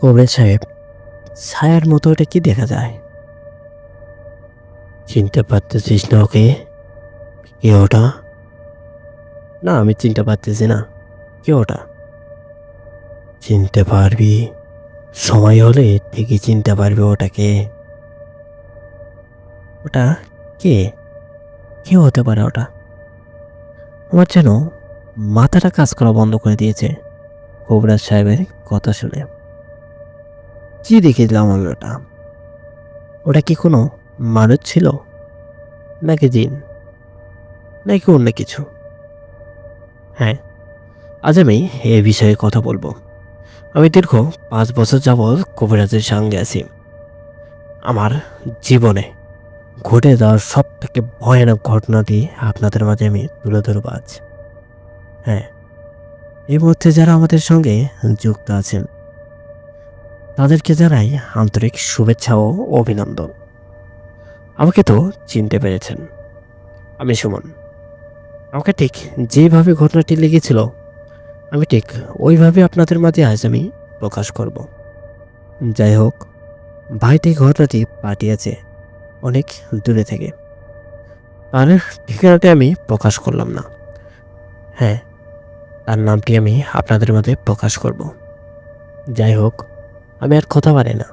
কবরে সাহেব, ছায়ার মতো ওটা কি দেখা যায়? চিনতে পারতেছিস না ওকে? কে ওটা? না, আমি চিনতে পারতেছি না। কে ওটা? চিনতে পারবি। সময় হলে ঠিকই চিনতে পারবি ওটাকে। ওটা কে? কে হতে পারে ওটা? আমার যেন মাথাটা কাজ করা বন্ধ করে দিয়েছে। কবরাজ সাহেবের কথা শুনে। কি দেখেছিলাম ওটা ওটা কি কোনো মানুষ ছিল? নাকি জিন? নাকি অন্য কিছু? হ্যাঁ আজ আমি এ বিষয়ে কথা বলব। আমি দীর্ঘ পাঁচ বছর যাবৎ কবিরাজের সঙ্গে আছি। আমার জীবনে ঘটে যাওয়ার সব থেকে ভয়ানক ঘটনাটি আপনাদের মাঝে আমি তুলে ধরবো আজ। হ্যাঁ এই মুহূর্তে যারা আমাদের সঙ্গে যুক্ত আছেন তাদেরকে জানাই আন্তরিক শুভেচ্ছা ও অভিনন্দন। আমাকে তো চিনতে পেরেছেন। আমি সুমন। আমাকে ঠিক যেভাবে ঘটনাটি লেগেছিল, আমি ঠিক ওইভাবে আপনাদের মাঝে আজ আমি প্রকাশ করব। যাই হোক, ভাইটি ঘটনাটি পাঠিয়েছে অনেক দূরে থেকে। আর ঠিকানাটি আমি প্রকাশ করলাম না। হ্যাঁ তার নামটি আমি আপনাদের মাঝে প্রকাশ করব। যাই হোক আমি আর কথা পারি না।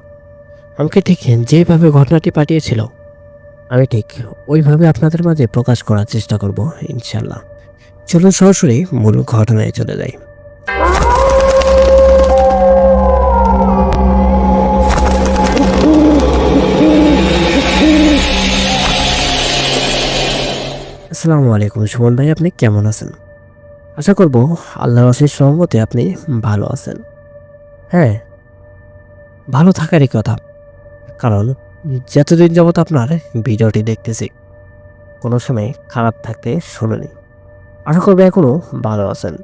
আমাকে ঠিক যেভাবে ঘটনাটি পাঠিয়েছিল, আমি ঠিক ওইভাবে আপনাদের মাঝে প্রকাশ করার চেষ্টা করব ইনশাল্লাহ চলুন সরাসরি মূল ঘটনায় চলে যাই। আসসালামু আলাইকুম, সুমন ভাই, আপনি কেমন আছেন? আশা করব আল্লাহর অশেষ সহমতে আপনি ভালো আছেন। হ্যাঁ ভালো থাকারই কথা। কারণ, যতদিন যাবত আপনার ভিডিওটি দেখতেছি, কোনো সময় খারাপ থাকতে শুনুনি আশা করবে এখনও ভালো আছেন।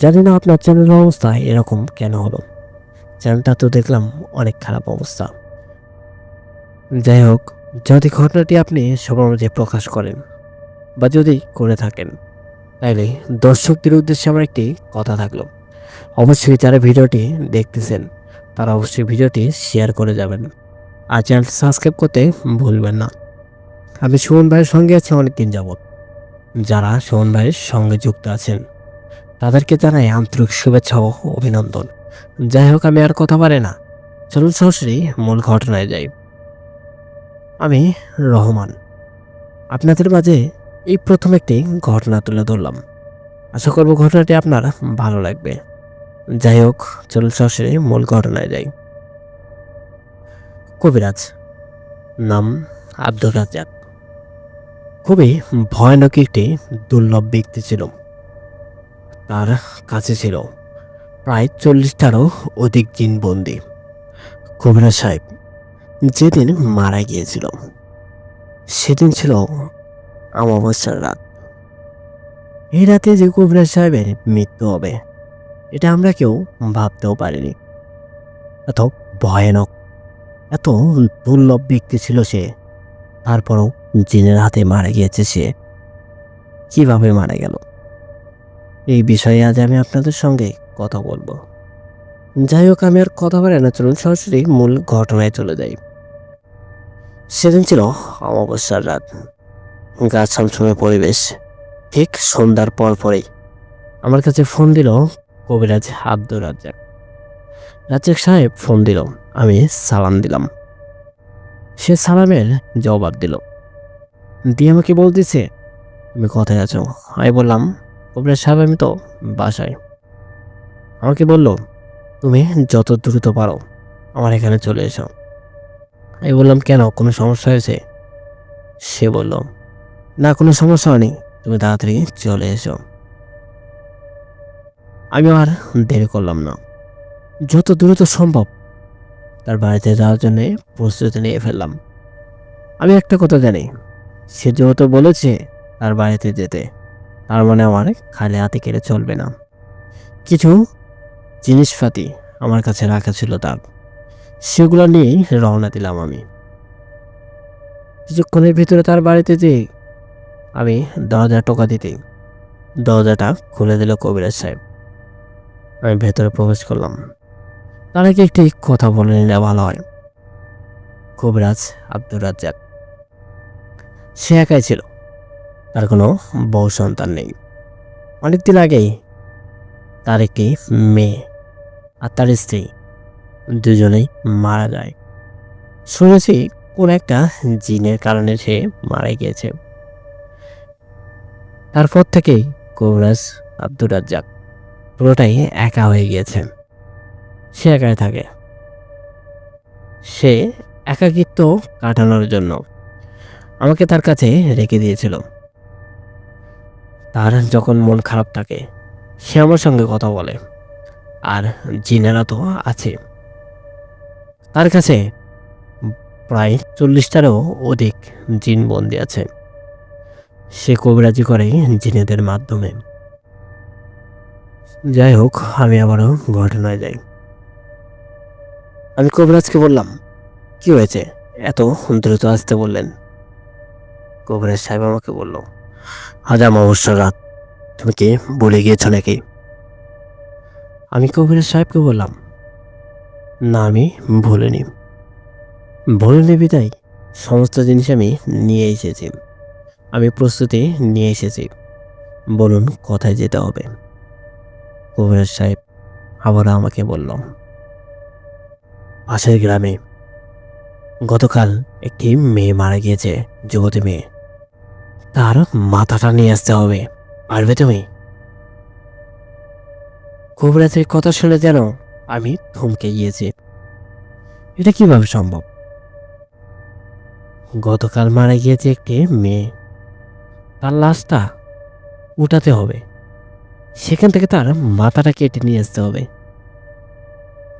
জানি না আপনার চ্যানেলের অবস্থা এরকম কেন হলো। চ্যানেলটা তো দেখলাম অনেক খারাপ অবস্থা। যাই হোক যদি ঘটনাটি আপনি সবার মাঝে প্রকাশ করেন, বা যদি করে থাকেন, তাইলে দর্শকদের উদ্দেশ্যে আমার একটি কথা থাকল। অবশ্যই যারা ভিডিওটি দেখতেছেন তারা অবশ্যই ভিডিওটি শেয়ার করে যাবেন। আর চ্যানেলটি সাবস্ক্রাইব করতে ভুলবেন না। আমি সুমন ভাইয়ের সঙ্গে আছি অনেকদিন যাবৎ। যারা সুমন ভাইয়ের সঙ্গে যুক্ত আছেন, তাদেরকে জানাই আন্তরিক শুভেচ্ছা ও অভিনন্দন। যাই হোক, আমি আর কথা পারে না। চলুন সরাসরি মূল ঘটনায় যাই। আমি রহমান। আপনাদের মাঝে এই প্রথম একটি ঘটনা তুলে ধরলাম। আশা করব ঘটনাটি আপনার ভালো লাগবে। যাই হোক চলুন সরাসরি মূল ঘটনায় যাই। কবিরাজ, নাম আব্দুর রাজ্জাক। খুবই ভয়ানক একটি দুর্লভ ব্যক্তি ছিল। তার কাছে ছিল প্রায় চল্লিশটারও অধিক জিনবন্দি। কবিরাজ সাহেব যেদিন মারা গিয়েছিল, সেদিন ছিল অমাবস্যার রাত। এই রাতে যে কবিরাজ সাহেবের মৃত্যু হবে এটা আমরা কেউ ভাবতেও পারিনি। এত ভয়ানক, এত দুর্লভ ব্যক্তি ছিল সে, তারপরও জিনের হাতে মারা গিয়েছে সে। কীভাবে মারা গেল? এই বিষয়ে আজ আমি আপনাদের সঙ্গে কথা বলব। যাই হোক, আমি আর কথা বলে না, চলুন সরাসরি মূল ঘটনায় চলে যাই। সেদিন ছিল অমাবস্যার রাত। গাছ ছমছমে পরিবেশ। ঠিক সন্ধ্যার পর পরেই আমার কাছে ফোন দিল কবিরাজ আব্দুর রাজ্জাক। রাজ্জাক সাহেব ফোন দিল, আমি সালাম দিলাম। সে সালামের জবাব দিল, দিয়ে আমাকে বলতেছে, তুমি কোথায় আছো? আমি বললাম, কবিরাজ সাহেব, আমি তো বাসায়। আমাকে বলল, তুমি যত দ্রুত পারো, আমার এখানে চলে এসো। আমি বললাম, কেন? কোনো সমস্যা হয়েছে? সে বলল, না, কোনো সমস্যা নেই তুমি তাড়াতাড়ি চলে এসো। আমি আর দেরি করলাম না। যত দ্রুত সম্ভব তার বাড়িতে যাওয়ার জন্য প্রস্তুতি নিয়ে ফেললাম। আমি একটা কথা জানি, সে যেহেতু বলেছে তার বাড়িতে যেতে, তার মানে আমার খালি হাতে কেড়ে চলবে না। কিছু জিনিসপাতি আমার কাছে রাখা ছিল তার, সেগুলো নিয়েই রওনা দিলাম আমি। কিছুক্ষণের ভিতরে তার বাড়িতে যে আমি দরজা টোকা দিতেই দরজাটা খুলে দিল কবিরাজ সাহেব। আমি ভেতরে প্রবেশ করলাম। তার আগে একটি কথা বলে নিলে ভালো হয়। কবিরাজ আব্দুর রাজ্জাক। সে একাই ছিল। তার কোনো বউ সন্তান নেই। অনেকদিন আগেই তার একটি মেয়ে আর তার স্ত্রী দুজনেই মারা যায়। শুনেছি কোন একটা জিনের কারণে সে মারা গিয়েছে। তারপর থেকেই কবিরাজ আব্দুর রাজ্জাক পুরোটাই একা হয়ে গিয়েছে। সে একাই থাকে। সে একাকিত্ব কাটানোর জন্য আমাকে তার কাছে রেখে দিয়েছিল। তার যখন মন খারাপ থাকে, সে আমার সঙ্গে কথা বলে। আর জিনেরা তো আছে। তার কাছে প্রায় চল্লিশটারও অধিক জিন বন্দি আছে। সে কবিরাজি করে জিনেদের মাধ্যমে। যাই হোক, আমি আবারও ঘটনায় যাই। আমি কবিরাজকে বললাম, কি হয়েছে? এত দ্রুত আসতে বললেন? কবিরাজ সাহেব আমাকে বলল হাজার অবসর রাত তুমি কি বলে গিয়েছ নাকি? আমি কবিরাজ সাহেবকে বললাম, না, আমি ভুলিনি। ভুলিনি বিদায়, সমস্ত জিনিস আমি নিয়ে এসেছি। আমি প্রস্তুতি নিয়ে এসেছি। বলুন, কোথায় যেতে হবে? কবিরাজ সাহেব আবার আমাকে বলল, পাশের গ্রামে গতকাল একটি মেয়ে মারা গিয়েছে, যুবতী মেয়ে। তার মাথাটা নিয়ে আসতে হবে, পারবে তুমি? কবিরাজের কথা শুনে যেন আমি থমকে গিয়েছি। এটা কীভাবে সম্ভব? গতকাল মারা গিয়েছে একটি মেয়ে। তার লাশটা উঠাতে হবে। সেখান থেকে তার মাথাটা কেটে নিয়ে আসতে হবে।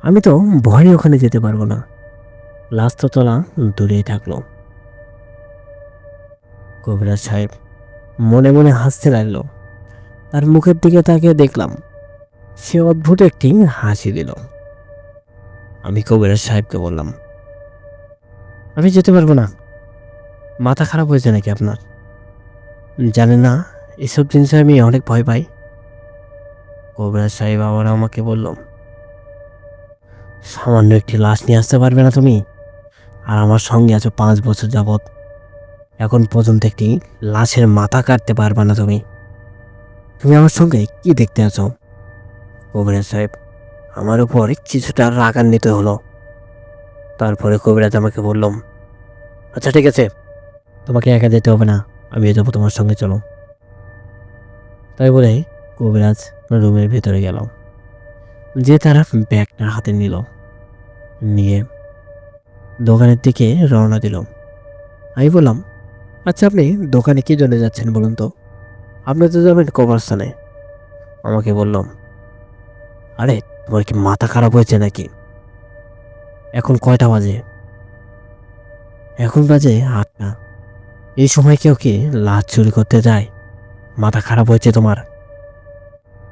আমি তো ভয়ে ওখানে যেতে পারব না। লাশ তোলা দূরেই থাকল। কবিরাজ সাহেব মনে মনে হাসতে লাগল। তার মুখের দিকে তাকিয়ে দেখলাম, সে অদ্ভুত একটি হাসি দিল। আমি কবিরাজ সাহেবকে বললাম, আমি যেতে পারব না। মাথা খারাপ হয়েছে নাকি আপনার? জানেন না, এসব জিনিসে আমি অনেক ভয় পাই। কবিরাজ সাহেব আবার আমাকে বলল, সামান্য একটি লাশ নিয়ে আসতে পারবে না তুমি? আর আমার সঙ্গে আছো পাঁচ বছর যাবৎ। এখন পর্যন্ত একটি লাশের মাথা কাটতে পারবে না তুমি। তুমি আমার সঙ্গে কি দেখতে আছো? কবিরাজ সাহেব, আমার উপর কিছুটা রাগান্বিত হলো। তারপরে কবিরাজ আমাকে বললাম আচ্ছা ঠিক আছে, তোমাকে একা যেতে হবে না আমি যাব তোমার সঙ্গে, চলো। তাই বলে কবিরাজ রুমের ভেতরে গেল যে তারা ব্যাগটা হাতে নিল, নিয়ে দোকানের দিকে রওনা দিল। আমি বললাম আচ্ছা আপনি দোকানে কি জন্য যাচ্ছেন বলুন তো? আপনি তো যাবেন কবরস্থানে। আমাকে বললাম আরে, তোমার কি মাথা খারাপ হয়েছে নাকি? এখন কয়টা বাজে? এখন বাজে আটটা। এই সময় কেউ কি লাশ চুরি করতে যায়? মাথা খারাপ হয়েছে তোমার?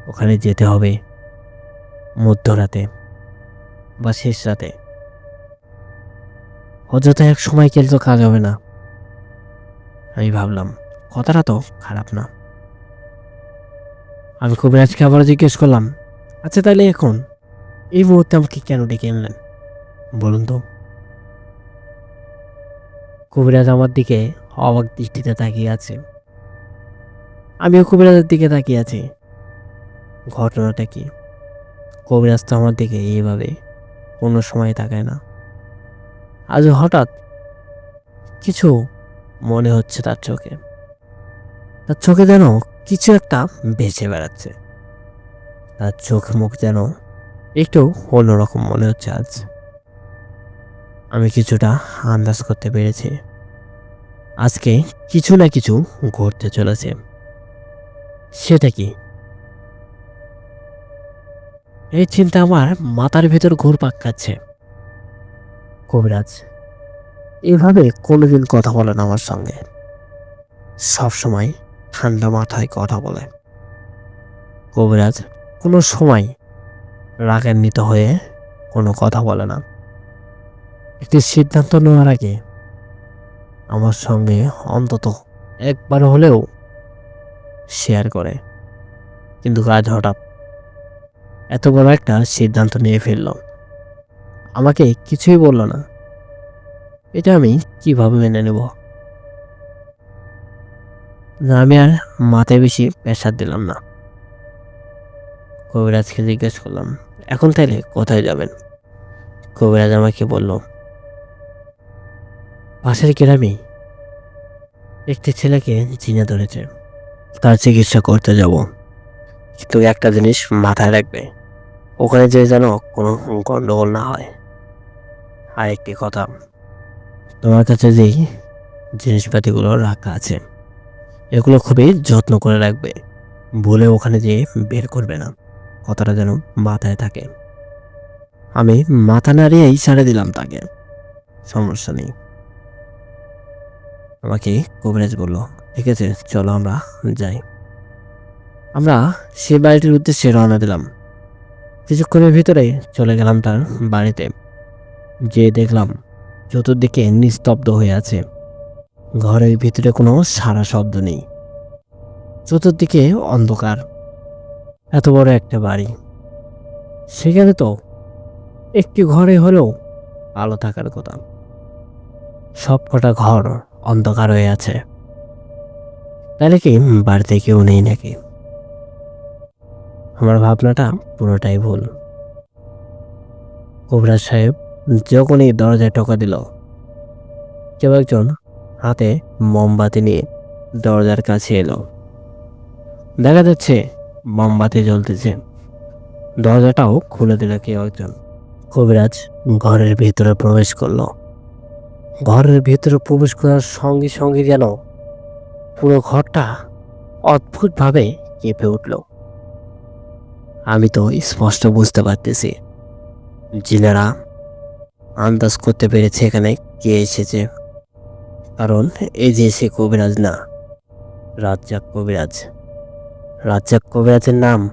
ওখানে যেতে হবে। মধ্যরাতে বা শেষ রাতে। অযথা এক সময় গেলে তো কাজ হবে না। আমি ভাবলাম, কথাটা তো খারাপ না। আমি কবিরাজকে আবার জিজ্ঞেস করলাম আচ্ছা তাহলে এখন এই মুহূর্তে আমাকে কেন ডেকে আনলেন? বলুন তো। কবিরাজ আমার দিকে অবাক দৃষ্টিতে তাকিয়ে আছে। আমিও কবিরাজের দিকে তাকিয়ে আছি। ঘটনাটা কি? কবিরাজ তো আমার দিকে এইভাবে কোনো সময় তাকায় না। আজ হঠাৎ কিছু মনে হচ্ছে তার চোখে। তার চোখে যেন কিছু একটা বেঁচে বেড়াচ্ছে। তার চোখ মুখ যেন একটু অন্যরকম মনে হচ্ছে আজ। আমি কিছুটা আন্দাজ করতে পেরেছি। আজকে কিছু না কিছু ঘটতে চলেছে। সেটা কি? এই চিন্তা আমার মাথার ভেতর ঘুরপাক খাচ্ছে। কবিরাজ, এভাবে কোনোদিন কথা বলে না আমার সঙ্গে। সব সময় ঠান্ডা মাথায় কথা বলে। কবিরাজ, কোনো সময় রাগান্বিত হয়ে কোনো কথা বলে না। একটি সিদ্ধান্ত নেওয়ার আগে আমার সঙ্গে অন্তত একবার হলেও শেয়ার করে। কিন্তু আজ হঠাৎ এত বড় একটা সিদ্ধান্ত নিয়ে ফেলল আমাকে কিছুই বলল না। এটা আমি কীভাবে মেনে নেব? আমি আর মাথায় বেশি প্রেশার দিলাম না। কবিরাজকে জিজ্ঞেস করলাম, এখন তাইলে কোথায় যাবেন? কবিরাজ আমাকে বলল পাশের গ্রামে একটি ছেলেকে চিনে ধরেছে। তার চিকিৎসা করতে যাব। কিন্তু একটা জিনিস মাথায় রাখবে। ওখানে যে যেন কোনো গন্ডগোল না হয়। আর একটি কথা, তোমার কাছে যেই জিনিসপাতিগুলো রাখা আছে, এগুলো খুবই যত্ন করে রাখবে। বলে ওখানে যেয়ে বের করবে না, কথাটা যেন মাথায় থাকে। আমি মাথা নাড়িয়েই ছেড়ে দিলাম তাকে, সমস্যা নেই। আমাকে কবিরাজ বলল, ঠিক আছে, চলো আমরা যাই। আমরা সে বাড়িটির উদ্দেশ্যে রওনা দিলাম। কিছুক্ষণের ভিতরে চলে গেলাম তার বাড়িতে। যে দেখলাম চতুর্দিকে নিস্তব্ধ হয়ে আছে। ঘরের ভিতরে কোনো সারা শব্দ নেই। চতুর্দিকে অন্ধকার। এত বড় একটা বাড়ি। সেখানে তো একটি ঘরে হলেও আলো থাকার কথা। সব কটা ঘর অন্ধকার হয়ে আছে। তাহলে কি বাড়িতে কেউ নেই নাকি? আমার ভাবনাটা পুরোটাই ভুল। কবিরাজ সাহেব যখনই দরজায় টোকা দিল, কেউ একজন হাতে মোমবাতি নিয়ে দরজার কাছে এলো। দেখা যাচ্ছে মোমবাতি জ্বলতেছে। দরজাটাও খুলে দিল কেউ একজন। কবিরাজ ঘরের ভিতরে প্রবেশ করল। ঘরের ভিতরে প্রবেশ করার সঙ্গে সঙ্গে যেন পুরো ঘরটা অদ্ভুতভাবে কেঁপে উঠল। আমি তো স্পষ্ট বুঝতে পারতেছি। জিনেরা আন্দাজ করতে পেরেছে এখানে কে এসেছে। কারণ এই যে সে কবিরাজ না, রাজ্জাক কবিরাজ। রাজ্জাক কবিরাজের নাম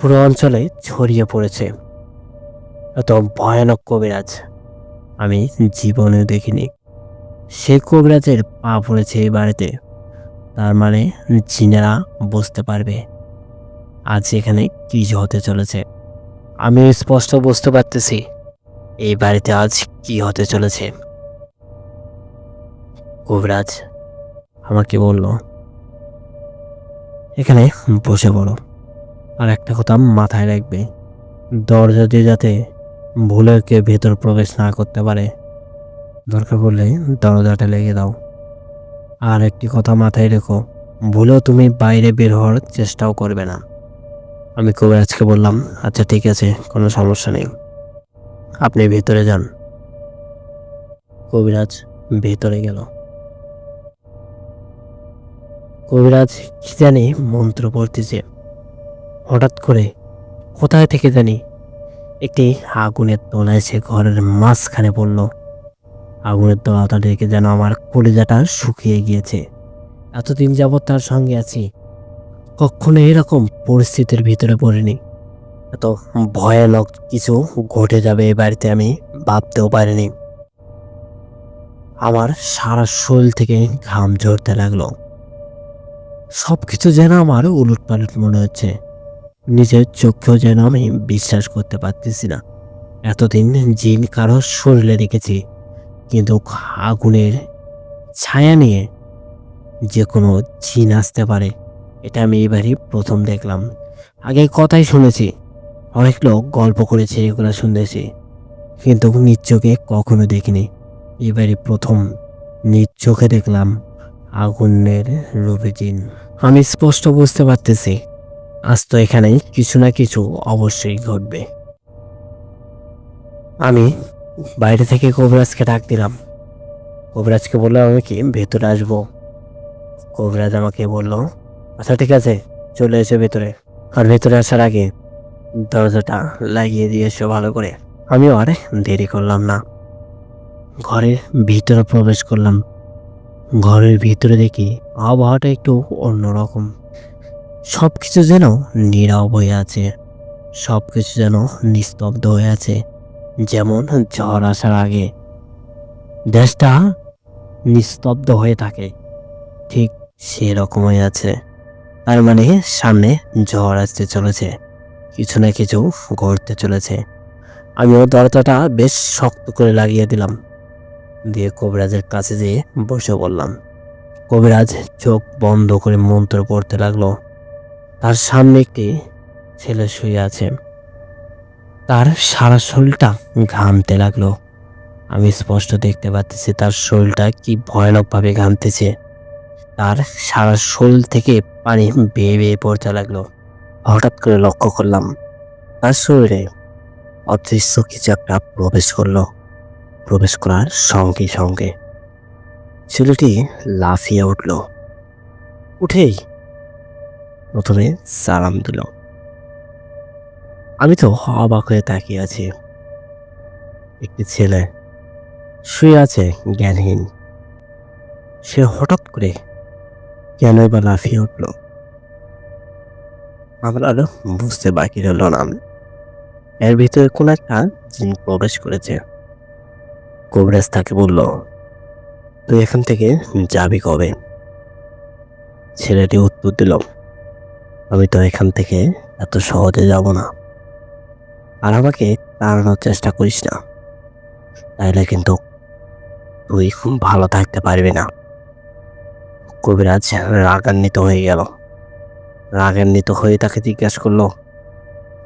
পুরো অঞ্চলে ছড়িয়ে পড়েছে। এত ভয়ানক কবিরাজ। আমি জীবনে দেখিনি। সে কবিরাজের পা পড়েছে এই বাড়িতে। তার মানে জিনেরা বুঝতে পারবে। আজ এখানে কি হতে চলেছে। আমি স্পষ্ট বুঝতে পারতেছি এই বাড়িতে আজ কি হতে চলেছে। কবিরাজ আমাকে বলল, এখানে বসে পড়ো আর একটা কথা মাথায় রাখবে। দরজা দিয়ে যাতে ভুলে কেউ ভেতর প্রবেশ না করতে পারে, দরকার পড়লে দরজাটা লেগে দাও। আর একটি কথা মাথায় রেখো, ভুলেও তুমি বাইরে বের হওয়ার চেষ্টাও করবে না। আমি কবিরাজকে বললাম আচ্ছা ঠিক আছে, কোনো সমস্যা নেই। আপনি ভেতরে যান। কবিরাজ ভেতরে গেল। কবিরাজ কি জানি মন্ত্র পড়তেছে। হঠাৎ করে কোথায় থেকে জানি একটি আগুনের তোলা এসে ঘরের মাঝখানে পড়ল। আগুনের তোলাটা দেখে যেন আমার কলিজাটা শুকিয়ে গিয়েছে। এতদিন যাবৎ তার সঙ্গে আছি কখনো এরকম পরিস্থিতির ভিতরে পড়িনি। এত ভয়ানক কিছু ঘটে যাবে এই বাড়িতে আমি ভাবতেও পারিনি। আমার সারা শরীর থেকে ঘাম ঝরতে লাগল। সব কিছু যেন আমার উলট পালট মনে হচ্ছে। নিজের চোখেও যেন আমি বিশ্বাস করতে পারতেছি না। এতদিন জিন কারও শরীরে রেখেছি কিন্তু আগুনের ছায়া নিয়ে যে কোনো জিন আসতে পারে। এটা আমি এবারই প্রথম দেখলাম। আগে কথাই শুনেছি, অনেক লোক গল্প করেছে, এগুলো শুনেছি কিন্তু নিজ চোখে কখনো দেখিনি। এবারই প্রথম নিজ চোখে দেখলাম আগুনের রূপে জিন। আমি স্পষ্ট বুঝতে পারতেছি, আজ তো এখানে কিছু না কিছু অবশ্যই ঘটবে। আমি বাইরে থেকে কবিরাজকে ডাক দিলাম। কবিরাজকে বললাম, আমি কি ভেতরে আসব? কবিরাজ আমাকে বলল আচ্ছা ঠিক আছে, চলে এসে ভেতরে। আর ভেতরে আসার আগে দরজাটা লাগিয়ে দিয়ে এসো ভালো করে। আমিও আর দেরি করলাম না। ঘরের ভিতরে প্রবেশ করলাম। ঘরের ভিতরে দেখি আবহাওয়াটা একটু অন্যরকম। সব কিছু যেন নীরব হয়ে আছে। সব কিছু যেন নিস্তব্ধ হয়ে আছে। যেমন ঝড় আসার আগে। দেশটা নিস্তব্ধ হয়ে থাকে। ঠিক সেরকম হয়ে আছে। তার মানে সামনে ঝড় আসতে চলেছে। কিছু না কিছু ঘটতে চলেছে। আমি আমিও দরজাটা বেশ শক্ত করে লাগিয়ে দিলাম। দিয়ে কবিরাজের কাছে যেয়ে বসে পড়লাম। কবিরাজ চোখ বন্ধ করে মন্ত্র পড়তে লাগল। তার সামনে একটি ছেলে শুয়ে আছে। তার সারা শরীরটা ঘামতে লাগল। আমি স্পষ্ট দেখতে পাচ্ছি তার শরীরটা কি ভয়ানকভাবে ঘামতেছে। তার সারা শরীর থেকে পানি বেয়ে বেয়ে পড়তে লাগল। হঠাৎ করে লক্ষ্য করলাম, তার শরীরে অদৃশ্য কিছু একটা প্রবেশ করল। প্রবেশ করার সঙ্গে সঙ্গে ছেলেটি লাফিয়ে উঠল। উঠেই প্রথমে সালাম দিল। আমি তো অবাক হয়ে তাকিয়ে আছি। একটি ছেলে শুয়ে আছে জ্ঞানহীন। সে হঠাৎ করে কেন বা লাফিয়ে উঠল? আমার আর বুঝতে বাকি রইল না। এর ভিতরে কোন একটা জিন প্রবেশ করেছে। কবরেজ তাকে বলল, তুই এখান থেকে যাবি কবে? ছেলেটি উত্তর দিল, আমি তো এখান থেকে এত সহজে যাব না। আর আমাকে তাড়ানোর চেষ্টা করিস না। তাইলে কিন্তু তুই খুব ভালো থাকতে পারবি না। কবিরাজ রাগান্বিত হয়ে গেল। রাগান্বিত হয়ে তাকে জিজ্ঞাসা করল,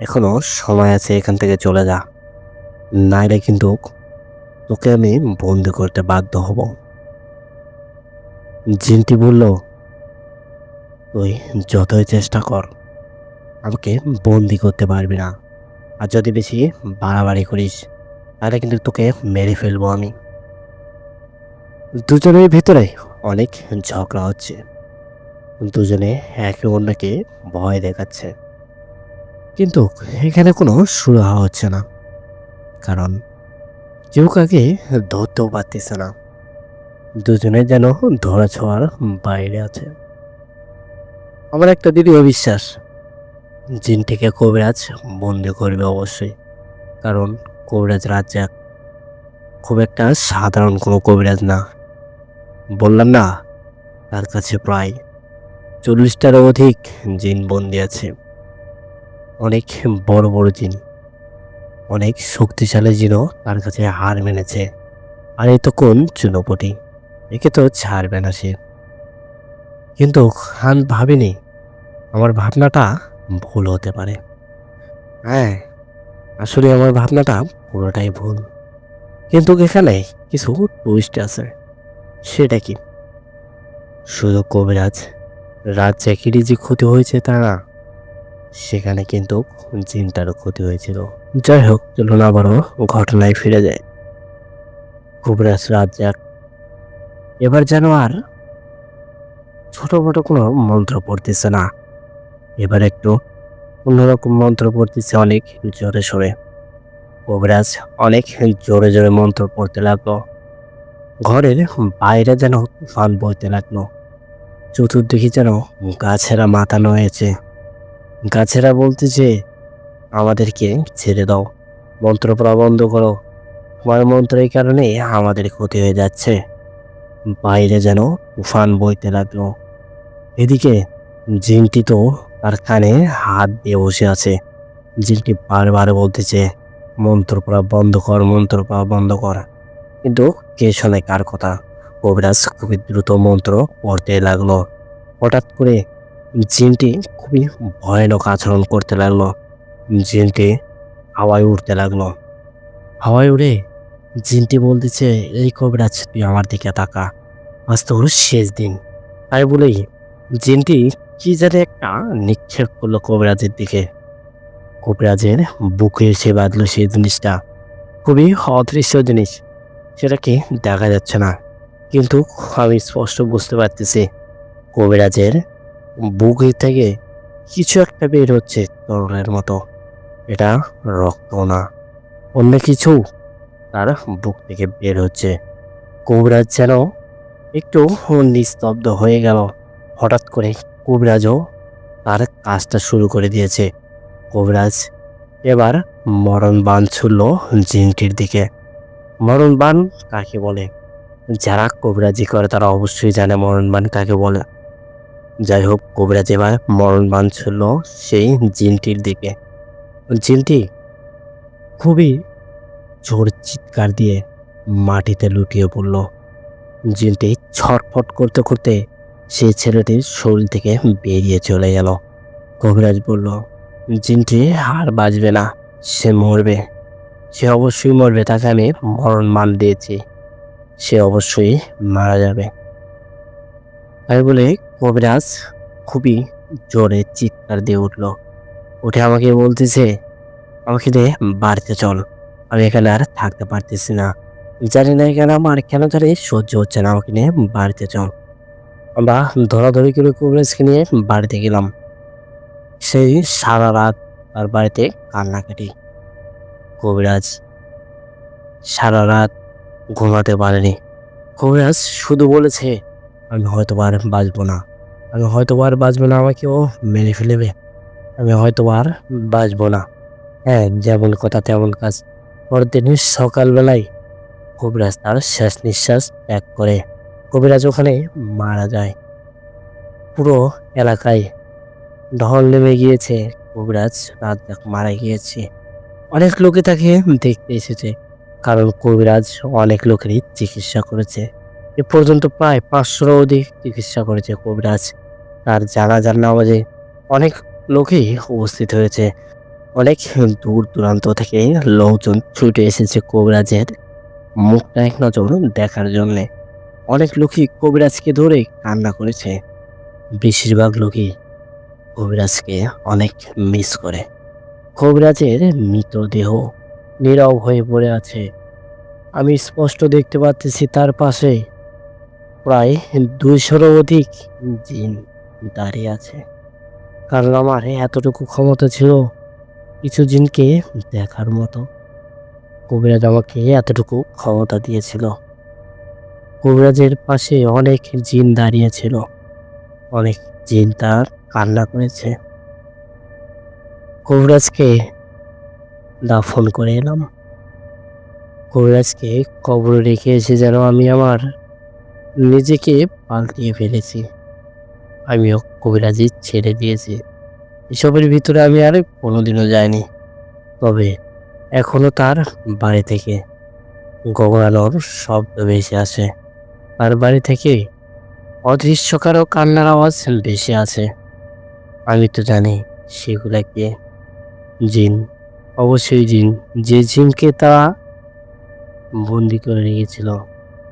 এখনও সময় আছে এখান থেকে চলে যা। নাইলে কিন্তু তোকে আমি বন্দি করতে বাধ্য হব। জিনটি বলল, তুই যতই চেষ্টা কর, আমাকে বন্দি করতে পারবি না। আর যদি বেশি বাড়াবাড়ি করিস, তাহলে কিন্তু তোকে মেরে ফেলব আমি। দুজনের ভিতরে অনেক ঝগড়া হচ্ছে। দুজনে একে অন্যকে ভয় দেখাচ্ছে। কিন্তু এখানে কোনো সুরাহা হচ্ছে না। কারণ কেউ কাকে ধরতেও পারতেছে না। দুজনে যেন ধরা ছোঁয়ার বাইরে আছে। আমার একটা দিদি অবিশ্বাস জিনটিকে কবিরাজ বন্দি করবে অবশ্যই। কারণ কবিরাজ রাজ্জাক খুব একটা সাধারণ কোনো কবিরাজ না। বললাম না, তার কাছে প্রায় চল্লিশটারও অধিক জিন বন্দি আছে। অনেক বড় বড় জিন, অনেক শক্তিশালী জিনও তার কাছে হার মেনেছে। আর এই তো কোন চুনোপটি? একে তো ছাড়বে না সে। কিন্তু আমি ভাবিনি, আমার ভাবনাটা ভুল হতে পারে। হ্যাঁ আসলে আমার ভাবনাটা পুরোটাই ভুল। কিন্তু এখানে কিছু টুইস্ট আছে। সেটা কি? শুধু কবিরাজ রাত জ্যাকেরই যে ক্ষতি হয়েছে তা না। সেখানে কিন্তু জিনটারও ক্ষতি হয়েছিল। যাই হোক, চলুন আবারও ঘটনায় ফিরে যায় কবিরাজ রাজ্জাক এবার যেন আর ছোট মোটো কোনো মন্ত্র পড়তেছে না। এবার একটু অন্যরকম মন্ত্র পড়তেছে অনেক জোরে সোরে। কবিরাজ অনেক জোরে জোরে মন্ত্র পড়তে লাগল। ঘরের বাইরে যেন ফান বইতে লাগল। চতুর্দিকে যেন গাছেরা মাতানো হয়েছে গাছেরা বলতেছে আমাদেরকে ছেড়ে দাও। মন্ত্র পড়া বন্ধ করো। তোমার মন্ত্রের কারণে আমাদের ক্ষতি হয়ে যাচ্ছে। বাইরে যেন উফান বইতে লাগল। এদিকে জিনটি তো তার কানে হাত দিয়ে বসে আছে। জিনটি বারবার বলতেছে, মন্ত্র পড়া বন্ধ কর, মন্ত্র পড়া বন্ধ কর। কিন্তু কে শোনে কার কথা? কবিরাজ খুবই দ্রুত মন্ত্র পড়তে লাগল। হঠাৎ করে জিনটি খুবই ভয়ানক আচরণ করতে লাগল। জিনটি হাওয়ায় উঠতে লাগল। হাওয়ায় উড়ে জিনটি বলতেছে, এই কবিরাজ, তুই আমার দিকে তাকা। আজ তোর শেষ দিন। তাই বলেই জিনটি কি জানে একটা নিক্ষেপ করল কবিরাজের দিকে। কবিরাজের বুকে এসে বাঁধলো সেই জিনিসটা। খুবই অদৃশ্য জিনিস। সেটাকে দেখা যাচ্ছে না। কিন্তু আমি স্পষ্ট বুঝতে পারতেছি, কবিরাজের বুকে থেকে কিছু একটা বের হচ্ছে তরলের মতো। এটা রক্ত না, অন্য কিছু তার বুক থেকে বের হচ্ছে। কবিরাজ যেন একটু নিস্তব্ধ হয়ে গেল। হঠাৎ করে কবিরাজও তার কাজটা শুরু করে দিয়েছে। কবিরাজ এবার মরণ বান ছুড়ল জিনটির দিকে মরণ বান কাকে বলে? যারা কবিরাজি করে তারা অবশ্যই জানে মরণ বান কাকে বলে। যাই হোক, কবিরাজ এবার মরণ বান ছুড়ল সেই জিনটির দিকে। জিনটি খুবই জোর চিৎকার দিয়ে মাটিতে লুটিয়ে পড়ল। জিনটি ছটফট করতে করতে সেই ছেলেটির শরীর থেকে বেরিয়ে চলে গেল কবিরাজ বলল, জিনটি আর বাঁচবে না, সে মরবে। সে অবশ্যই মরবে, তাকে আমি মরণ মান দিয়েছি। সে অবশ্যই মারা যাবে। তাই বলে, কবিরাজ, খুবই জোরে চিৎকার দিয়ে উঠল। উঠে আমাকে বলতেছে, আমাকে নিয়ে বাড়িতে চল। আমি এখানে আর থাকতে পারতেছি না। জানি না এখানে আমার কেন জানি সহ্য হচ্ছে না, আমাকে নিয়ে বাড়িতে চল। আমরা ধরাধরি করে কবিরাজকে নিয়ে বাড়িতে গেলাম। সেই সারা রাত তার বাড়িতে কান্নাকাটি। কবিরাজ সারা রাত ঘুমাতে পারেনি। কবিরাজ শুধু বলেছে, আমি হয়তো আর বাঁচবো না। আমি হয়তো আর বাঁচবো না, আমাকে ও মেরে ফেলেবে। আমি হয়তো আর বাঁচবো না। হ্যাঁ যেমন কথা তেমন কাজ। পরের দিন সকালবেলায় কবিরাজ তার শেষ নিঃশ্বাস ত্যাগ করে। কবিরাজ ওখানে মারা যায়। পুরো এলাকায় ঢল নেমে গিয়েছে। কবিরাজ রাত মারা গিয়েছে। অনেক লোকে তাকে দেখতে এসেছে, কারণ কবিরাজ অনেক লোকেরই চিকিৎসা করেছে। এ পর্যন্ত প্রায় পাঁচশোর অধিক চিকিৎসা করেছে কবিরাজ। তার জানাজার নামাজে অনেক লোকই উপস্থিত হয়েছে। অনেক দূর দূরান্ত থেকে লোকজন ছুটে এসেছে কবিরাজের মুখটা এক নজর দেখার জন্যে। অনেক লোকই কবিরাজকে ধরে কান্না করেছে। বেশিরভাগ লোকই কবিরাজকে অনেক মিস করে। কবিরাজের মৃতদেহ নীরব হয়ে পড়ে আছে। আমি স্পষ্ট দেখতে পাচ্ছি তার পাশে প্রায় দুইশোরও অধিক জিন দাঁড়িয়ে আছে। কারণ আমার এতটুকু ক্ষমতা ছিল কিছু জিনকে দেখার মতো। কবিরাজ আমাকে এতটুকু ক্ষমতা দিয়েছিল। কবিরাজের পাশে অনেক জিন দাঁড়িয়েছিল অনেক জিন তার কান্না করেছে। কবিরাজকে দাফন করে এলাম। কবিরাজকে কবরে রেখে এসে যেন আমি আমার নিজেকে পাল্টিয়ে ফেলেছি। আমিও কবিরাজি ছেড়ে দিয়েছি। এসবের ভিতরে আমি আর কোনোদিনও যাইনি। তবে এখনও তার বাড়ি থেকে গগনানোর শব্দ ভেসে আসে। তার বাড়ি থেকে অদৃশ্যকারও কান্নার আওয়াজ বেশি আছে আমি তো জানি সেগুলা কে। জিন। অবশ্যই জিন। যে জিনকে তারা বন্দি করে রেখেছিল,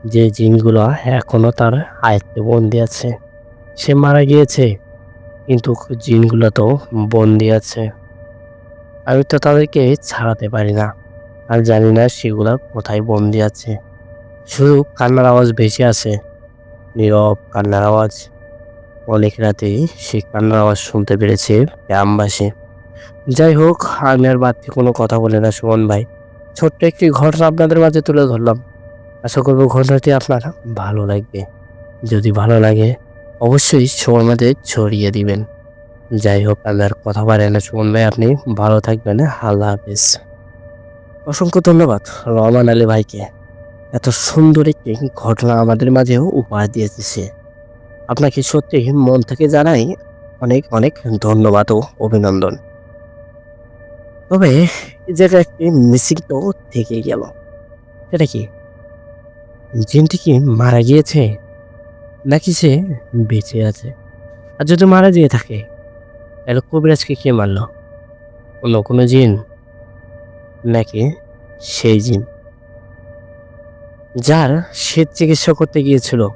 যে জিনগুলো এখনও তার আয়ত্তে বন্দি আছে, সে মারা গিয়েছে, কিন্তু জিনগুলো তো বন্দি আছে। আমি তো তাদেরকে ছাড়াতে পারি না। আর জানি না সেগুলো কোথায় বন্দি আছে। শুধু কান্নার আওয়াজ বেশি আছে নীরব কান্নার আওয়াজ। অনেক রাতে সেই কান্নার আওয়াজ শুনতে পেরেছে গ্রামবাসী। যাই হোক আমি আর বাড়তি কোনো কথা বলে না, সুমন ভাই। ছোট্ট একটি ঘটনা আপনাদের মাঝে তুলে ধরলাম। আশা করব ঘটনাটি আপনার ভালো লাগবে। যদি ভালো লাগে, অবশ্যই সুমন মাঝে ছড়িয়ে দিবেন। যাই হোক আপনার কথা পারে না, সুমন ভাই, আপনি ভালো থাকবেন আল্লাহ হাফিজ। অসংখ্য ধন্যবাদ রহমান আলী ভাইকে। এত সুন্দর একটি ঘটনা আমাদের মাঝেও উপহার দিয়েছে আপনাকে সত্যি মন থেকে জানাই অনেক অনেক ধন্যবাদ ও অভিনন্দন। তবে জায়গায় একটি মিসিং তো থেকে গেল। এটা কি? জিনটি কি মারা গিয়েছে? নাকি সে বেঁচে আছে? আর যদি মারা গিয়ে থাকে, তাহলে কবিরাজকে কে মারলো? অন্য কোনো জিন? নাকি সেই জিন? যার সে চিকিৎসা করতে গিয়েছিল।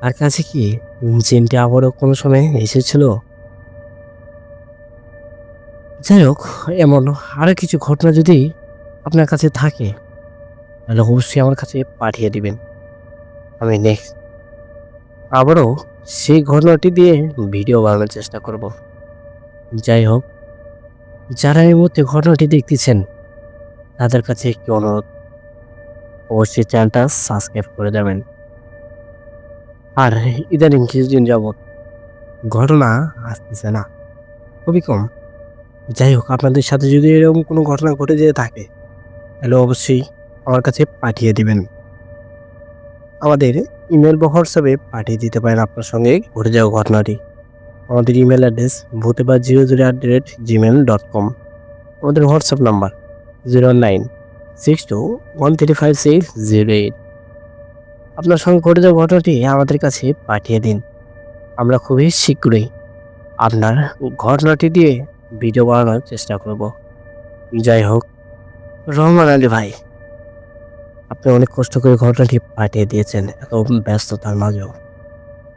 আর কাছে কি জিনটি আবারও কোনো সময় এসেছিল? যাই হোক এমন আরও কিছু ঘটনা যদি আপনার কাছে থাকে, তাহলে অবশ্যই আমার কাছে পাঠিয়ে দিবেন। আমি নেক্সট আবারও সেই ঘটনাটি দিয়ে ভিডিও বানানোর চেষ্টা করব। যাই হোক যারা এই মুহূর্তে ঘটনাটি দেখতেছেন, তাদের কাছে একটি অনুরোধ, অবশ্যই চ্যানেলটা সাবস্ক্রাইব করে দেবেন। আর ইদানিং কিছুদিন যাবৎ ঘটনা আসতেছে না, খুবই কম। যাই হোক আপনাদের সাথে যদি এরকম কোনো ঘটনা ঘটে যেতে থাকে, তাহলে অবশ্যই আমার কাছে পাঠিয়ে দিবেন। আমাদের ইমেল বা হোয়াটসঅ্যাপে পাঠিয়ে দিতে পারেন আপনার সঙ্গে ঘটে যাওয়া ঘটনাটি। আমাদের email address ভূতেবা zero zero at the rate Gmail dot com আমাদের WhatsApp number zero nine six two one three five six zero eight আপনার সঙ্গে ঘটে যাওয়া ঘটনাটি আমাদের কাছে পাঠিয়ে দিন। আমরা খুবই শীঘ্রই আপনার ঘটনাটি দিয়ে ভিডিও বানানোর চেষ্টা করব। যাই হোক। রহমান আলী ভাই, আপনি অনেক কষ্ট করে ঘটনাটি পাঠিয়ে দিয়েছেন, এত ব্যস্ততার মাঝেও।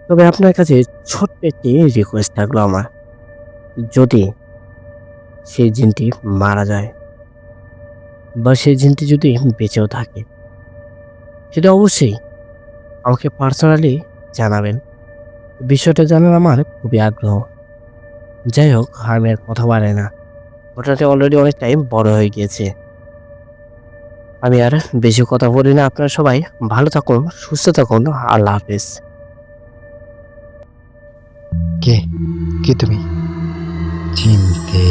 তবে আপনার কাছে ছোট্ট একটি রিকোয়েস্ট থাকল আমার। যদি সেই জিনটি মারা যায় বা সেই জিনটি যদি বেঁচেও থাকে, সেটা অবশ্যই আমাকে পার্সোনালি জানাবেন। বিষয়টা জানার আমার খুবই আগ্রহ। যাই হোক আমি আর কথা বাড়ে না। ঘটনাটি অলরেডি অনেক টাইম বড় হয়ে গিয়েছে। আমি আর বেশি কথা বলি না, আপনারা সবাই ভালো থাকুন, সুস্থ থাকুন, আল্লাহ হাফেজ। কে? কে তুমি? চিনতে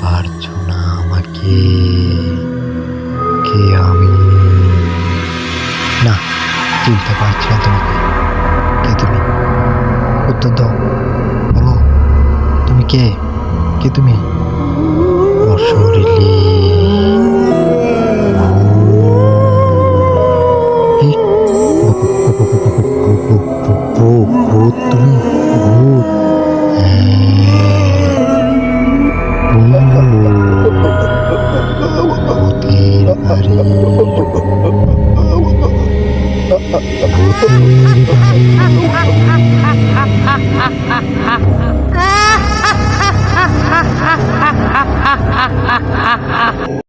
পারছ না আমাকে। কে আমি? না, চিনতে পারছি না তোমাকে। কে তুমি? উত্তর দাও। কে? কে তুমি? অশরীরী। তুমি ভূত। ভূতের বাড়ি। ভূতের বাড়ি। ha ha ha ha ha ha